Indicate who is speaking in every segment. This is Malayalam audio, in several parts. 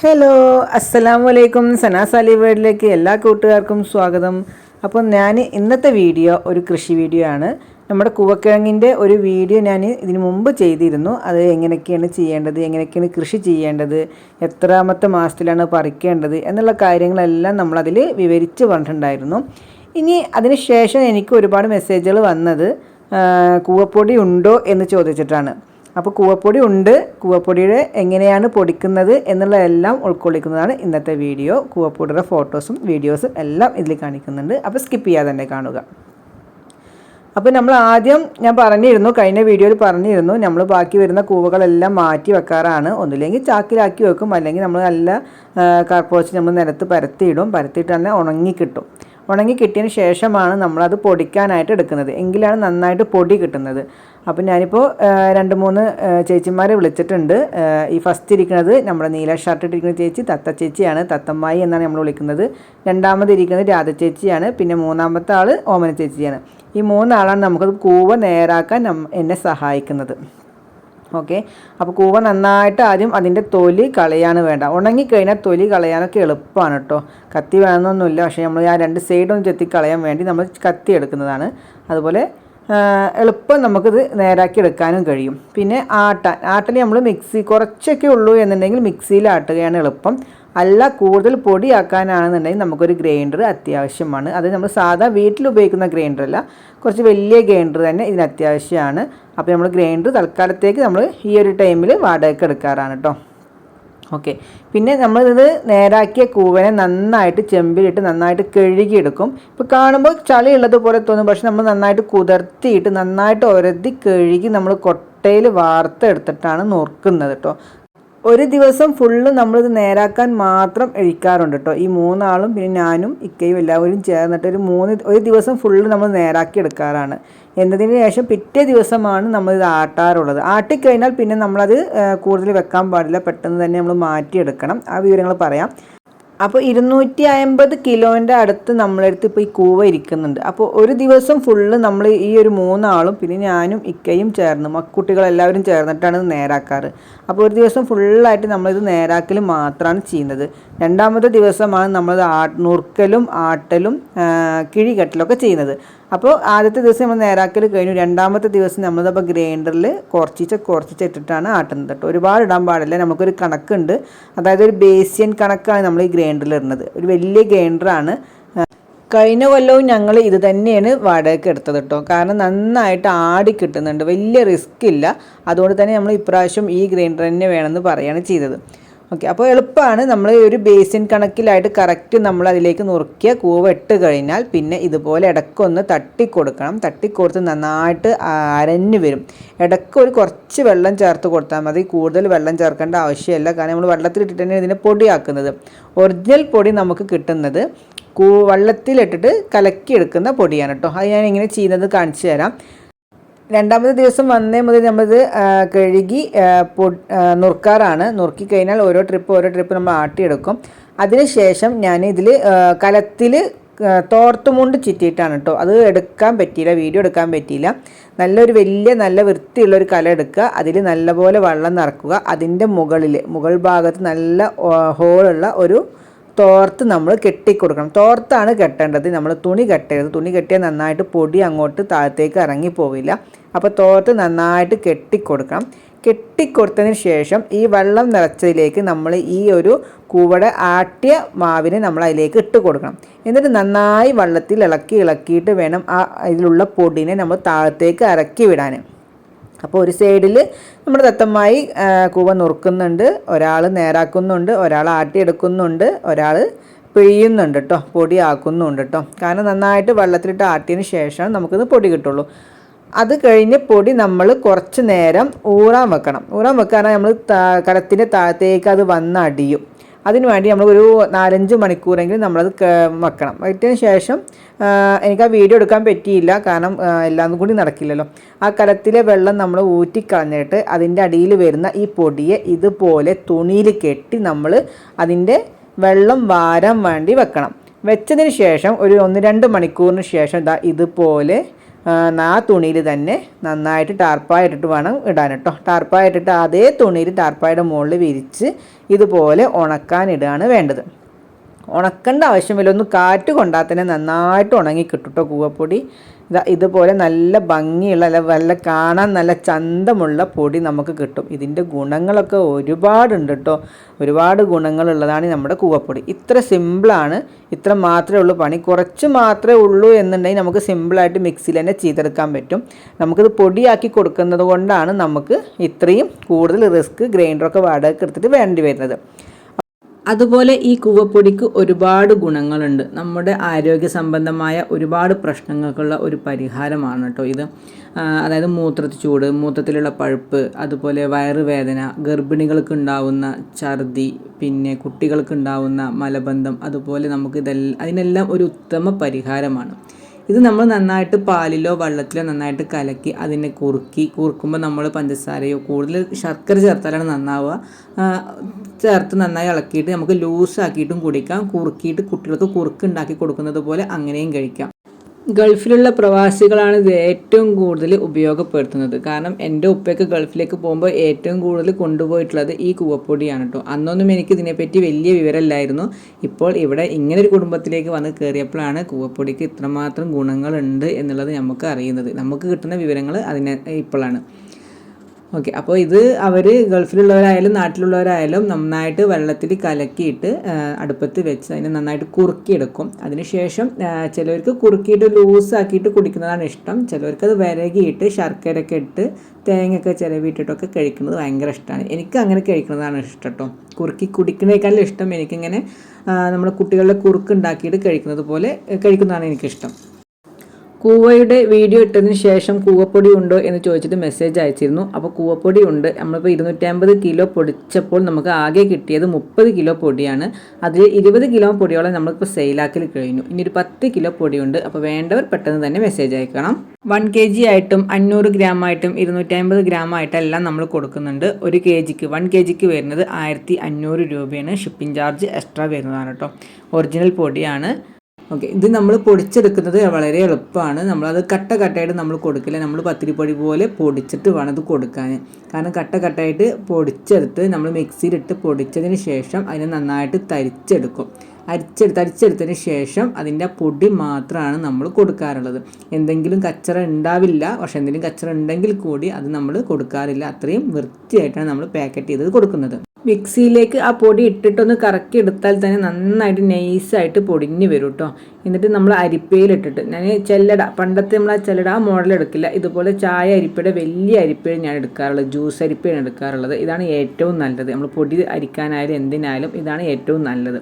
Speaker 1: ഹലോ അസ്സലാമു അലൈക്കും സനാസ് അലി വേർഡിലേക്ക് എല്ലാ കൂട്ടുകാർക്കും സ്വാഗതം. അപ്പം ഞാൻ ഇന്നത്തെ വീഡിയോ ഒരു കൃഷി വീഡിയോ ആണ്. നമ്മുടെ കൂവക്കിഴങ്ങിന്റെ ഒരു വീഡിയോ ഞാൻ ഇതിനു മുമ്പ് ചെയ്തിരുന്നു. അത് എങ്ങനെയൊക്കെയാണ് ചെയ്യേണ്ടത് എങ്ങനെയൊക്കെയാണ് കൃഷി ചെയ്യേണ്ടത് എത്രാമത്തെ മാസത്തിലാണ് പറിക്കേണ്ടത് എന്നുള്ള കാര്യങ്ങളെല്ലാം നമ്മളതിൽ വിവരിച്ച് പറഞ്ഞിട്ടുണ്ടായിരുന്നു. ഇനി അതിന് ശേഷം എനിക്ക് ഒരുപാട് മെസ്സേജുകൾ വന്നത് കൂവപ്പൊടി ഉണ്ടോ എന്ന് ചോദിച്ചിട്ടാണ്. അപ്പോൾ കൂവപ്പൊടി ഉണ്ട്. കൂവപ്പൊടിയുടെ എങ്ങനെയാണ് പൊടിക്കുന്നത് എന്നുള്ളതെല്ലാം ഉൾക്കൊള്ളിക്കുന്നതാണ് ഇന്നത്തെ വീഡിയോ. കൂവപ്പൊടിയുടെ ഫോട്ടോസും വീഡിയോസും എല്ലാം ഇതിൽ കാണിക്കുന്നുണ്ട്. അപ്പോൾ സ്കിപ്പ് ചെയ്യാതെ തന്നെ കാണുക. അപ്പോൾ നമ്മൾ ആദ്യം ഞാൻ പറഞ്ഞിരുന്നു കഴിഞ്ഞ വീഡിയോയിൽ പറഞ്ഞിരുന്നു നമ്മൾ ബാക്കി വരുന്ന കൂവകളെല്ലാം മാറ്റി വെക്കാറാണ്. ഒന്നുമില്ലെങ്കിൽ ചാക്കിലാക്കി വെക്കും. അല്ലെങ്കിൽ നമ്മൾ നല്ല കാർപ്പോച്ച് നമ്മൾ നിലത്ത് പരത്തിയിടും. പരത്തിയിട്ട് തന്നെ ഉണങ്ങി കിട്ടും. ഉണങ്ങി കിട്ടിയതിന് ശേഷമാണ് നമ്മളത് പൊടിക്കാനായിട്ട് എടുക്കുന്നത്. എങ്കിലാണ് നന്നായിട്ട് പൊടി കിട്ടുന്നത്. അപ്പം ഞാനിപ്പോൾ രണ്ട് മൂന്ന് ചേച്ചിമാരെ വിളിച്ചിട്ടുണ്ട്. ഈ ഫസ്റ്റ് ഇരിക്കുന്നത് നമ്മുടെ നീല ഷർട്ട് ഇട്ടിരിക്കുന്ന ചേച്ചി തത്ത ചേച്ചിയാണ്. തത്തമ്മായി എന്നാണ് നമ്മൾ വിളിക്കുന്നത്. രണ്ടാമത് ഇരിക്കുന്നത് രാധ ചേച്ചിയാണ്. പിന്നെ മൂന്നാമത്തെ ആൾ ഓമന ചേച്ചിയാണ്. ഈ മൂന്നാളാണ് നമുക്കത് കൂവ നേരാക്കാൻ എന്നെ സഹായിക്കുന്നത്. ഓക്കെ? അപ്പോൾ കൂവ നന്നായിട്ട് ആദ്യം അതിന്റെ തൊലി കളയാണ് വേണ്ട. ഉണങ്ങിക്കഴിഞ്ഞാൽ തൊലി കളയാനൊക്കെ എളുപ്പമാണ് കേട്ടോ കത്തി വേണമെന്നൊന്നുമില്ല. പക്ഷേ നമ്മൾ ആ രണ്ട് സൈഡും ചെത്തി കളയാൻ വേണ്ടി നമ്മൾ കത്തി എടുക്കുന്നതാണ്. അതുപോലെ എളുപ്പം നമുക്കിത് നേരാക്കി എടുക്കാനും കഴിയും. പിന്നെ ആട്ട. ആട്ടൽ നമ്മൾ മിക്സി കുറച്ചൊക്കെ ഉള്ളൂ എന്നുണ്ടെങ്കിൽ മിക്സിയിൽ ആട്ടുകയാണ് എളുപ്പം. അല്ല കൂടുതൽ പൊടിയാക്കാനാണെന്നുണ്ടെങ്കിൽ നമുക്കൊരു ഗ്രൈൻഡർ അത്യാവശ്യമാണ്. അത് നമ്മൾ സാധാ വീട്ടിൽ ഉപയോഗിക്കുന്ന ഗ്രൈൻഡർ അല്ല കുറച്ച് വലിയ ഗ്രൈൻഡർ തന്നെ ഇതിന് അത്യാവശ്യമാണ് അപ്പോൾ നമ്മൾ ഗ്രൈൻഡർ തൽക്കാലത്തേക്ക് നമ്മൾ ഈ ഒരു ടൈമിൽ വാടകയ്ക്ക് എടുക്കാറാണ് കേട്ടോ. ഓക്കെ. പിന്നെ നമ്മളിത് നേരാക്കിയ കൂവനെ നന്നായിട്ട് ചെമ്പിലിട്ട് നന്നായിട്ട് കഴുകിയെടുക്കും. ഇപ്പോൾ കാണുമ്പോൾ ചളി ഉള്ളതുപോലെ തോന്നും പക്ഷെ നമ്മൾ നന്നായിട്ട് കുതിർത്തിയിട്ട് നന്നായിട്ട് ഒരതി കഴുകി നമ്മൾ കൊട്ടയിൽ വാർത്തെടുത്തിട്ടാണ് നുറുക്കുന്നത് കേട്ടോ. ഒരു ദിവസം ഫുള്ള് നമ്മളിത് നേരാക്കാൻ മാത്രം എഴിക്കാറുണ്ട് കേട്ടോ ഈ മൂന്നാളും പിന്നെ ഞാനും ഇക്കയും എല്ലാവരും ചേർന്നിട്ട് ഒരു മൂന്ന് ഒരു ദിവസം ഫുള്ള് നമ്മൾ നേരാക്കി എടുക്കാറാണ്. എന്നതിന് ശേഷം പിറ്റേ ദിവസമാണ് നമ്മളിത് ആട്ടാറുള്ളത്. ആട്ടിക്കഴിഞ്ഞാൽ പിന്നെ നമ്മളത് കൂടുതൽ വെക്കാൻ പാടില്ല. പെട്ടെന്ന് തന്നെ നമ്മൾ മാറ്റിയെടുക്കണം. ആ വിവരങ്ങൾ പറയാം. അപ്പോൾ ഇരുന്നൂറ്റി അമ്പത് കിലോന്റെ അടുത്ത് നമ്മളടുത്ത് ഇപ്പോൾ ഈ കൂവ ഇരിക്കുന്നുണ്ട്. അപ്പോൾ ഒരു ദിവസം ഫുള്ള് നമ്മൾ ഈ ഒരു മൂന്നാളും പിന്നെ ഞാനും ഇക്കയും ചേർന്ന്. മക്കുട്ടികളെല്ലാവരും ചേർന്നിട്ടാണ് ഇത് നേരാക്കാറ്. അപ്പോൾ ഒരു ദിവസം ഫുള്ളായിട്ട് നമ്മളിത് നേരാക്കൽ മാത്രമാണ് ചെയ്യുന്നത്. രണ്ടാമത്തെ ദിവസമാണ് നമ്മളത് ആ നുറുക്കലും ആട്ടലും കിഴികെട്ടലൊക്കെ കെട്ടലൊക്കെ ചെയ്യുന്നത്. അപ്പോൾ ആദ്യത്തെ ദിവസം നമ്മൾ നേരാക്കൽ കഴിഞ്ഞു. രണ്ടാമത്തെ ദിവസം നമ്മൾ നമ്മളതപ്പോൾ ഗ്രൈൻഡറിൽ കുറച്ചിച്ച കുറച്ചിച്ച ഇട്ടിട്ടാണ് ആട്ടുന്നത് കേട്ടോ. ഒരുപാട് ഇടാൻ പാടില്ല. നമുക്കൊരു കണക്കുണ്ട്. അതായത് ഒരു ബേസിയൻ കണക്കാണ് നമ്മൾ ഈ ഗ്രൈൻഡറിൽ ഇടുന്നത്. ഒരു വലിയ ഗ്രൈൻഡറാണ്. കഴിഞ്ഞ കൊല്ലവും ഞങ്ങൾ ഇത് തന്നെയാണ് വാടകയ്ക്ക് എടുത്തത് കേട്ടോ. കാരണം നന്നായിട്ട് ആടി കിട്ടുന്നുണ്ട്. വലിയ റിസ്ക് ഇല്ല. അതുകൊണ്ട് തന്നെ നമ്മൾ ഇപ്രാവശ്യം ഈ ഗ്രൈൻഡർ തന്നെ വേണമെന്ന് പറയുകയാണ് ചെയ്തത്. ഓക്കെ അപ്പോൾ എളുപ്പമാണ്. നമ്മൾ ഒരു ബേസിൻ കണക്കിലായിട്ട് കറക്റ്റ് നമ്മൾ അതിലേക്ക് നുറുക്കിയ കൂവ ഇട്ട് കഴിഞ്ഞാൽ പിന്നെ ഇതുപോലെ ഇടയ്ക്കൊന്ന് തട്ടിക്കൊടുക്കണം തട്ടിക്കൊടുത്ത് നന്നായിട്ട് അരഞ്ഞു വരും. ഇടയ്ക്ക് ഒരു കുറച്ച് വെള്ളം ചേർത്ത് കൊടുത്താൽ മതി. കൂടുതൽ വെള്ളം ചേർക്കേണ്ട ആവശ്യമില്ല. കാരണം നമ്മൾ വെള്ളത്തിലിട്ടിട്ട് തന്നെ ഇതിനെ പൊടിയാക്കുന്നത്. ഒറിജിനൽ പൊടി നമുക്ക് കിട്ടുന്നത് കൂ വെള്ളത്തിലിട്ടിട്ട് കലക്കിയെടുക്കുന്ന പൊടിയാണ് കേട്ടോ. അത് ഞാൻ ഇങ്ങനെ ചെയ്യുന്നത് കാണിച്ചു തരാം. രണ്ടാമത്തെ ദിവസം വന്നേ മുതൽ നമ്മൾ കഴുകി നുറുക്കാറാണ്. നുറുക്കി കഴിഞ്ഞാൽ ഓരോ ട്രിപ്പ് ഓരോ ട്രിപ്പ് നമ്മൾ ആട്ടിയെടുക്കും. അതിനുശേഷം ഞാൻ ഇതിൽ കലത്തിൽ തോർത്തുമുണ്ട് ചുറ്റിയിട്ടാണ് കേട്ടോ അത് എടുക്കാൻ പറ്റിയില്ല വീഡിയോ എടുക്കാൻ പറ്റിയില്ല. നല്ലൊരു വലിയ നല്ല വൃത്തിയുള്ള ഒരു കല എടുക്കുക. അതിൽ നല്ലപോലെ വെള്ളം നിറക്കുക. അതിന്റെ മുകളിൽ മുകൾ ഭാഗത്ത് നല്ല ഹോളുള്ള ഒരു തോർത്ത് നമ്മൾ കെട്ടിക്കൊടുക്കണം. തോർത്താണ് കെട്ടേണ്ടത്. നമ്മൾ തുണി കെട്ടരുത്. തുണി കെട്ടിയാൽ നന്നായിട്ട് പൊടി അങ്ങോട്ട് താഴത്തേക്ക് ഇറങ്ങി പോവില്ല. അപ്പോൾ തോർത്ത് നന്നായിട്ട് കെട്ടിക്കൊടുക്കണം. കെട്ടിക്കൊടുത്തതിന് ശേഷം ഈ വെള്ളം നിറച്ചതിലേക്ക് നമ്മൾ ഈ ഒരു കൂവട ആട്ടിയ മാവിനെ നമ്മൾ അതിലേക്ക് ഇട്ട് കൊടുക്കണം. എന്നിട്ട് നന്നായി വെള്ളത്തിൽ ഇളക്കി ഇളക്കിയിട്ട് വേണം ആ അതിലുള്ള പൊടിനെ നമ്മൾ താഴത്തേക്ക് ഇറക്കി വിടാൻ. അപ്പോൾ ഒരു സൈഡിൽ നമ്മൾ ദത്തമായി കൂവ നുറുക്കുന്നുണ്ട് ഒരാൾ നേരാക്കുന്നുണ്ട് ഒരാൾ ആട്ടിയെടുക്കുന്നുണ്ട് ഒരാൾ പിഴിയുന്നുണ്ട് കേട്ടോ പൊടി ആക്കുന്നുണ്ട് കേട്ടോ കാരണം നന്നായിട്ട് വെള്ളത്തിലിട്ട് ആട്ടിയതിന് ശേഷം നമുക്കിത് പൊടി കിട്ടുള്ളൂ. അത് കഴിഞ്ഞ് പൊടി നമ്മൾ കുറച്ച് നേരം ഊറാൻ വെക്കണം. ഊറാൻ വെക്കാനാണ് നമ്മൾ കലത്തിന്റെ താഴത്തേക്ക് അത് വന്നടിയും. വേണ്ടി നമ്മൾ ഒരു നാലഞ്ച് മണിക്കൂറെങ്കിലും നമ്മളത് വെക്കണം. വെച്ചതിന് ശേഷം എനിക്ക് ആ വീഡിയോ എടുക്കാൻ പറ്റിയില്ല. കാരണം എല്ലാം കൂടി നടക്കില്ലല്ലോ. ആ കലത്തിലെ വെള്ളം നമ്മൾ ഊറ്റിക്കളഞ്ഞിട്ട് അതിന്റെ അടിയിൽ വരുന്ന ഈ പൊടിയെ ഇതുപോലെ തുണിയിൽ കെട്ടി നമ്മൾ അതിന്റെ വെള്ളം വാരാൻ വേണ്ടി വെക്കണം. വെച്ചതിന് ശേഷം ഒരു ഒന്ന് രണ്ട് മണിക്കൂറിന് ശേഷം ഇതാ ഇതുപോലെ
Speaker 2: ആ തുണിയിൽ തന്നെ നന്നായിട്ട് ടാർപ്പായ ഇട്ടിട്ട് വേണം ഇടാൻ കേട്ടോ. ടാർപ്പായ ഇട്ടിട്ട് അതേ തുണിയിൽ ടാർപ്പായുടെ മുകളിൽ വിരിച്ച് ഇതുപോലെ ഉണക്കാൻ ഇടുകയാണ് വേണ്ടത്. ഉണക്കേണ്ട ആവശ്യമില്ല. ഒന്ന് കാറ്റ് കൊണ്ടാൽ തന്നെ നന്നായിട്ട് ഉണങ്ങി കിട്ടും കേട്ടോ കൂവപ്പൊടി. ഇതുപോലെ നല്ല ഭംഗിയുള്ള അല്ല നല്ല കാണാൻ നല്ല ചന്തമുള്ള പൊടി നമുക്ക് കിട്ടും. ഇതിന്റെ ഗുണങ്ങളൊക്കെ ഒരുപാടുണ്ട് കേട്ടോ ഒരുപാട് ഗുണങ്ങളുള്ളതാണ് നമ്മുടെ കൂവപ്പൊടി. ഇത്ര സിമ്പിളാണ്. ഇത്ര മാത്രമേ ഉള്ളൂ പണി. കുറച്ച് മാത്രമേ ഉള്ളൂ എന്നുണ്ടെങ്കിൽ നമുക്ക് സിമ്പിളായിട്ട് മിക്സിയിൽ തന്നെ ചെയ്തെടുക്കാൻ പറ്റും. നമുക്കിത് പൊടിയാക്കി കൊടുക്കുന്നത് കൊണ്ടാണ് നമുക്ക് ഇത്രയും കൂടുതൽ റിസ്ക് ഗ്രൈൻഡറൊക്കെ വാടകയ്ക്ക് എടുത്തിട്ട് വേണ്ടി വരുന്നത്. അതുപോലെ ഈ കൂവപ്പൊടിക്ക് ഒരുപാട് ഗുണങ്ങളുണ്ട്. നമ്മുടെ ആരോഗ്യ സംബന്ധമായ ഒരുപാട് പ്രശ്നങ്ങൾക്കുള്ള ഒരു പരിഹാരമാണ് കേട്ടോ ഇത്. അതായത് മൂത്രത്തിൽ ചൂട് മൂത്രത്തിലുള്ള പഴുപ്പ് അതുപോലെ വയറുവേദന ഗർഭിണികൾക്ക് ഉണ്ടാവുന്ന ഛർദി പിന്നെ കുട്ടികൾക്ക് ഉണ്ടാവുന്ന മലബന്ധം അതുപോലെ നമുക്ക് ഇതെല്ലാം അതിനെല്ലാം ഒരു ഉത്തമ പരിഹാരമാണ്. ഇത് നമ്മൾ നന്നായിട്ട് പാലിലോ വെള്ളത്തിലോ നന്നായിട്ട് കലക്കി അതിനെ കുറുക്കി കുറുക്കുമ്പോൾ നമ്മൾ പഞ്ചസാരയോ കൂടുതൽ ശർക്കര ചേർത്താലാണ് നന്നാവുക. ചേർത്ത് നന്നായി ഇളക്കിയിട്ട് നമുക്ക് ലൂസാക്കിയിട്ടും കുടിക്കാം. കുറുക്കിയിട്ട് കുട്ടികൾക്ക് കുറുക്ക് ഉണ്ടാക്കി കൊടുക്കുന്നത് പോലെ അങ്ങനെയും കഴിക്കാം. ഗൾഫിലുള്ള പ്രവാസികളാണ് ഇത് ഏറ്റവും കൂടുതൽ ഉപയോഗപ്പെടുത്തുന്നത്. കാരണം എന്റെ ഉപ്പയ്ക്ക് ഗൾഫിലേക്ക് പോകുമ്പോൾ ഏറ്റവും കൂടുതൽ കൊണ്ടുപോയിട്ടുള്ളത് ഈ കൂവപ്പൊടിയാണ് കേട്ടോ അന്നൊന്നും എനിക്ക് ഇതിനെപ്പറ്റി വലിയ വിവരമില്ലായിരുന്നു. ഇപ്പോൾ ഇവിടെ ഇങ്ങനെ ഒരു കുടുംബത്തിലേക്ക് വന്ന് കയറിയപ്പോഴാണ് കൂവപ്പൊടിക്ക് ഇത്രമാത്രം ഗുണങ്ങളുണ്ട് എന്നുള്ളത് നമുക്ക് അറിയുന്നത്. നമുക്ക് കിട്ടുന്ന വിവരങ്ങൾ അതിനെ ഇപ്പോഴാണ്. ഓക്കെ. അപ്പോൾ ഇത് അവർ ഗൾഫിലുള്ളവരായാലും നാട്ടിലുള്ളവരായാലും നന്നായിട്ട് വെള്ളത്തിൽ കലക്കിയിട്ട് അടുപ്പത്ത് വെച്ച് അതിനെ നന്നായിട്ട് കുറുക്കിയെടുക്കും. അതിനുശേഷം ചിലവർക്ക് കുറുക്കിയിട്ട് ലൂസാക്കിയിട്ട് കുടിക്കുന്നതാണ് ഇഷ്ടം. ചിലവർക്ക് അത് വിരകിയിട്ട് ശർക്കരയൊക്കെ ഇട്ട് തേങ്ങയൊക്കെ ചിലവിട്ടിട്ടൊക്കെ കഴിക്കുന്നത് ഭയങ്കര ഇഷ്ടമാണ്. എനിക്ക് അങ്ങനെ കഴിക്കുന്നതാണ് ഇഷ്ടം കേട്ടോ കുറുക്കി കുടിക്കുന്നതിനേക്കാളും ഇഷ്ടം എനിക്കിങ്ങനെ നമ്മുടെ കുട്ടികളുടെ കുറുക്ക് ഉണ്ടാക്കിയിട്ട് കഴിക്കുന്നത് പോലെ കഴിക്കുന്നതാണ് എനിക്കിഷ്ടം. കൂവയുടെ വീഡിയോ ഇട്ടതിന് ശേഷം കൂവപ്പൊടി ഉണ്ടോ എന്ന് ചോദിച്ചിട്ട് മെസ്സേജ് അയച്ചിരുന്നു. അപ്പോൾ കൂവപ്പൊടി ഉണ്ട്. നമ്മളിപ്പോൾ ഇരുന്നൂറ്റമ്പത് കിലോ പൊടിച്ചപ്പോൾ നമുക്ക് ആകെ കിട്ടിയത് മുപ്പത് കിലോ പൊടിയാണ്. അതിൽ ഇരുപത് കിലോ പൊടിയോളം നമ്മളിപ്പോൾ സെയിലാക്കൽ കഴിഞ്ഞു. ഇനി ഒരു പത്ത് കിലോ പൊടിയുണ്ട് അപ്പോൾ വേണ്ടവർ പെട്ടെന്ന് തന്നെ മെസ്സേജ് അയക്കണം. വൺ കെ ജി ആയിട്ടും അഞ്ഞൂറ് ഗ്രാം ആയിട്ടും ഇരുന്നൂറ്റമ്പത് ഗ്രാം ആയിട്ടെല്ലാം നമ്മൾ കൊടുക്കുന്നുണ്ട്. ഒരു കെ ജിക്ക് വൺ കെ ജിക്ക് വരുന്നത് ആയിരത്തി അഞ്ഞൂറ് രൂപയാണ്. ഷിപ്പിംഗ് ചാർജ് എക്സ്ട്രാ വരുന്നതാണ് കേട്ടോ ഒറിജിനൽ പൊടിയാണ്. ഓക്കെ ഇത് നമ്മൾ പൊടിച്ചെടുക്കുന്നത് വളരെ എളുപ്പമാണ്. നമ്മളത് കട്ട കട്ടയായിട്ട് നമ്മൾ കൊടുക്കില്ല. നമ്മൾ പത്തിരിപ്പൊടി പോലെ പൊടിച്ചിട്ട് വേണം ഇത് കൊടുക്കാൻ. കാരണം കട്ട കട്ടയായിട്ട് പൊടിച്ചെടുത്ത് നമ്മൾ മിക്സിയിലിട്ട് പൊടിച്ചതിന് ശേഷം അതിനെ നന്നായിട്ട് തരിച്ചെടുക്കും. അരിച്ചെടുത്ത് അരിച്ചെടുത്തതിന് ശേഷം അതിന്റെ പൊടി മാത്രമാണ് നമ്മൾ കൊടുക്കാറുള്ളത്. എന്തെങ്കിലും കച്ചറ ഉണ്ടാവില്ല. പക്ഷെ എന്തെങ്കിലും കച്ചറ ഉണ്ടെങ്കിൽ കൂടി അത് നമ്മൾ കൊടുക്കാറില്ല. അത്രയും വൃത്തിയായിട്ടാണ് നമ്മൾ പാക്കറ്റ് ചെയ്തത് കൊടുക്കുന്നത്. മിക്സിയിലേക്ക് ആ പൊടി ഇട്ടിട്ടൊന്ന് കറക്കി എടുത്താൽ തന്നെ നന്നായിട്ട് നൈസായിട്ട് പൊടിഞ്ഞ് വരും കേട്ടോ എന്നിട്ട് നമ്മൾ അരിപ്പയിലിട്ടിട്ട് ഞാൻ ചെല്ലട പണ്ടത്തെ നമ്മൾ ആ ചെല്ലട ആ മോഡൽ എടുക്കില്ല. ഇതുപോലെ ചായ അരിപ്പയുടെ വലിയ അരിപ്പയാണ് ഞാൻ എടുക്കാറുള്ളത് ജ്യൂസ് അരിപ്പയാണ് എടുക്കാറുള്ളത്. ഇതാണ് ഏറ്റവും നല്ലത്. നമ്മൾ പൊടി അരിക്കാനായാലും എന്തിനായാലും ഇതാണ് ഏറ്റവും നല്ലത്.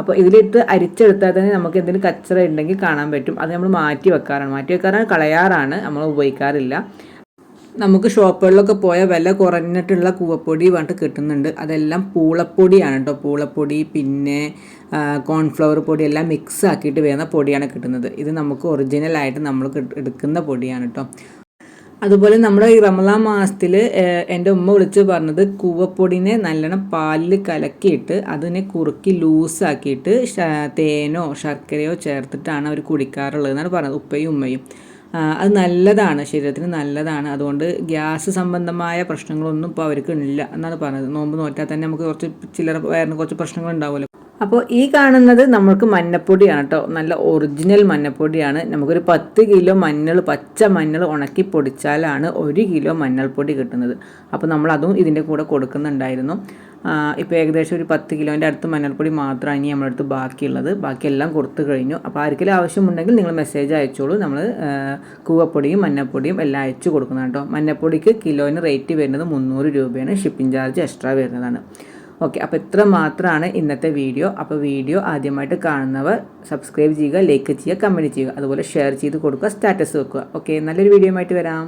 Speaker 2: അപ്പോൾ ഇതിലിട്ട് അരിച്ചെടുത്താൽ തന്നെ നമുക്ക് എന്തെങ്കിലും കച്ചറ ഉണ്ടെങ്കിൽ കാണാൻ പറ്റും. അത് നമ്മൾ മാറ്റി വെക്കാറാണ്. മാറ്റി വെക്കാറാണ് കളയാറാണ് നമ്മൾ ഉപയോഗിക്കാറില്ല. നമുക്ക് ഷോപ്പുകളിലൊക്കെ പോയ വില കുറഞ്ഞിട്ടുള്ള കൂവപ്പൊടി പറഞ്ഞിട്ട് കിട്ടുന്നുണ്ട്. അതെല്ലാം പൂളപ്പൊടിയാണ് കേട്ടോ. പൂളപ്പൊടി പിന്നെ കോൺഫ്ലവർ പൊടി എല്ലാം മിക്സ് ആക്കിയിട്ട് വരുന്ന പൊടിയാണ് കിട്ടുന്നത്. ഇത് നമുക്ക് ഒറിജിനലായിട്ട് നമ്മൾ എടുക്കുന്ന പൊടിയാണ് കേട്ടോ. അതുപോലെ നമ്മുടെ ഈ റമള മാസത്തിൽ എന്റെ ഉമ്മ വിളിച്ച് പറഞ്ഞത് കൂവപ്പൊടിനെ നല്ലോണം പാലിൽ കലക്കിയിട്ട് അതിനെ കുറുക്കി ലൂസാക്കിയിട്ട് തേനോ ശർക്കരയോ ചേർത്തിട്ടാണ് അവർ കുടിക്കാറുള്ളത് എന്നാണ് പറഞ്ഞത് ഉപ്പയും ഉമ്മയും. അത് നല്ലതാണ് ശരീരത്തിന് നല്ലതാണ്. അതുകൊണ്ട് ഗ്യാസ് സംബന്ധമായ പ്രശ്നങ്ങളൊന്നും ഇപ്പോൾ അവർക്ക് ഇല്ല എന്നാണ് പറഞ്ഞത്. നോമ്പ് നോറ്റാൽ തന്നെ നമുക്ക് കുറച്ച് ചില്ലറ വയറിന് കുറച്ച് പ്രശ്നങ്ങൾ ഉണ്ടാവുമല്ലോ. അപ്പോൾ ഈ കാണുന്നത് നമ്മൾക്ക് മഞ്ഞപ്പൊടിയാണ് കേട്ടോ. നല്ല ഒറിജിനൽ മഞ്ഞപ്പൊടിയാണ്. നമുക്കൊരു പത്ത് കിലോ മഞ്ഞൾ പച്ച മഞ്ഞൾ ഉണക്കി പൊടിച്ചാലാണ് ഒരു കിലോ മഞ്ഞൾപ്പൊടി കിട്ടുന്നത്. അപ്പോൾ നമ്മളതും ഇതിന്റെ കൂടെ കൊടുക്കുന്നുണ്ടായിരുന്നു. ഇപ്പോൾ ഏകദേശം ഒരു പത്ത് കിലോന്റെ അടുത്ത് മഞ്ഞൾപ്പൊടി മാത്രമാണ് ഇനി നമ്മളടുത്ത് ബാക്കിയുള്ളത്. ബാക്കിയെല്ലാം കൊടുത്തു കഴിഞ്ഞു. അപ്പോൾ ആർക്കെങ്കിലും ആവശ്യമുണ്ടെങ്കിൽ നിങ്ങൾ മെസ്സേജ് അയച്ചോളൂ. നമ്മൾ കൂവപ്പൊടിയും മഞ്ഞൾപ്പൊടിയും എല്ലാം അയച്ചു കൊടുക്കുന്നതാണ് കേട്ടോ. മഞ്ഞൾപ്പൊടിക്ക് കിലോന് റേറ്റ് വരുന്നത് മുന്നൂറ് രൂപയാണ്. ഷിപ്പിംഗ് ചാർജ് എക്സ്ട്രാ വരുന്നതാണ്. ഓക്കെ അപ്പോൾ ഇത്ര മാത്രമാണ് ഇന്നത്തെ വീഡിയോ അപ്പോൾ വീഡിയോ ആദ്യമായിട്ട് കാണുന്നവർ സബ്സ്ക്രൈബ് ചെയ്യുക ലൈക്ക് ചെയ്യുക കമന്റ് ചെയ്യുക. അതുപോലെ ഷെയർ ചെയ്ത് കൊടുക്കുക സ്റ്റാറ്റസ് വെക്കുക. ഓക്കെ നല്ലൊരു വീഡിയോ ആയിട്ട് വരാം.